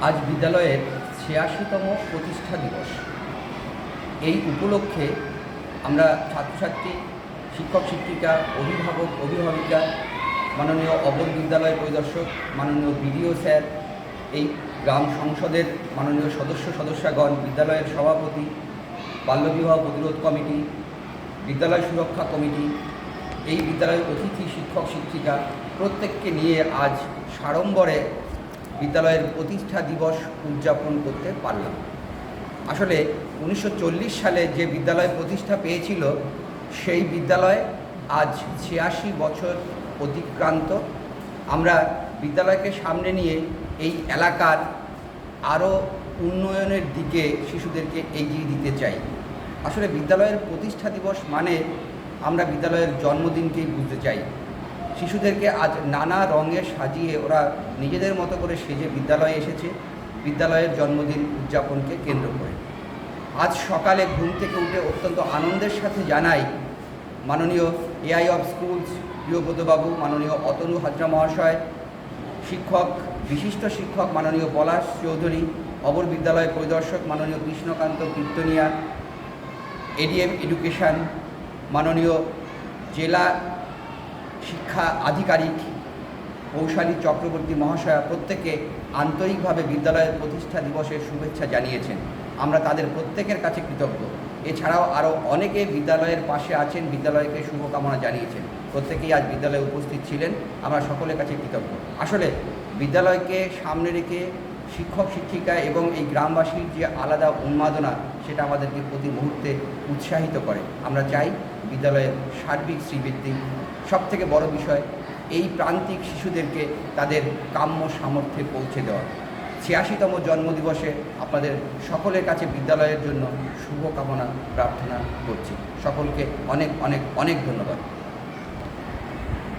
আজ বিদ্যালয়ের ছিয়াশিতম প্রতিষ্ঠা দিবস। এই উপলক্ষে আমরা ছাত্রছাত্রী, শিক্ষক শিক্ষিকা, অভিভাবক, অভিভাবিকা, মাননীয় অবর বিদ্যালয় পরিদর্শক, মাননীয় বিডিও স্যার, এই গ্রাম সংসদের মাননীয় সদস্য সদস্যগণ, বিদ্যালয়ের সভাপতি, বাল্যবিবাহ প্রতিরোধ কমিটি, বিদ্যালয় সুরক্ষা কমিটি, এই বিদ্যালয়ের অতিথি শিক্ষক শিক্ষিকা, প্রত্যেককে নিয়ে আজ সাড়ম্বরে বিদ্যালয়ের প্রতিষ্ঠা দিবস উদযাপন করতে পারলাম। আসলে উনিশশো চল্লিশ সালে যে বিদ্যালয় প্রতিষ্ঠা পেয়েছিল, সেই বিদ্যালয় আজ ছিয়াশি বছর অতিক্রান্ত। আমরা বিদ্যালয়কে সামনে নিয়ে এই এলাকার আরও উন্নয়নের দিকে শিশুদেরকে এগিয়ে দিতে চাই। আসলে বিদ্যালয়ের প্রতিষ্ঠা দিবস মানে আমরা বিদ্যালয়ের জন্মদিনকেই বুঝতে চাই। শিশুদেরকে আজ নানা রঙে সাজিয়ে ওরা নিজেদের মতো করে সেজে বিদ্যালয়ে এসেছে। বিদ্যালয়ের জন্মদিন উদযাপনকে কেন্দ্র করে। আজ সকালে ঘুম থেকে উঠে অত্যন্ত আনন্দের সাথে জানাই মাননীয় এআই অফ স্কুলস প্রিয়ব্রতবাবু, মাননীয় অতনু হাজরা মহাশয়, শিক্ষক, বিশিষ্ট শিক্ষক মাননীয় পলাশ চৌধুরী অবর বিদ্যালয় পরিদর্শক মাননীয় কৃষ্ণকান্ত কীর্তনিয়া এডিএম এডুকেশন মাননীয় জেলা শিক্ষা আধিকারিক কৌশালী চক্রবর্তী মহাশয়া প্রত্যেকে আন্তরিকভাবে বিদ্যালয়ের প্রতিষ্ঠা দিবসের শুভেচ্ছা জানিয়েছেন। আমরা তাদের প্রত্যেকের কাছে কৃতজ্ঞ। এছাড়াও আরও অনেকে বিদ্যালয়ের পাশে আছেন, বিদ্যালয়কে শুভকামনা জানিয়েছেন। প্রত্যেকেই আজ বিদ্যালয়ে উপস্থিত ছিলেন। আমরা সকলের কাছে কৃতজ্ঞ। আসলে বিদ্যালয়কে সামনে রেখে শিক্ষক, শিক্ষিকা এবং এই গ্রামবাসীর যে আলাদা উন্মাদনা, সেটা আমাদেরকে প্রতি মুহূর্তে উৎসাহিত করে। আমরা চাই বিদ্যালয়ের সার্বিক শ্রীবৃদ্ধি। সব থেকে বড় বিষয়, এই প্রান্তিক শিশুদেরকে তাদের কাম্য সামর্থ্যে পৌঁছে দেওয়া। ছিয়াশিতম জন্মদিবসে আপনাদের সকলের কাছে বিদ্যালয়ের জন্য শুভকামনা, প্রার্থনা করছি। সকলকে অনেক অনেক অনেক ধন্যবাদ।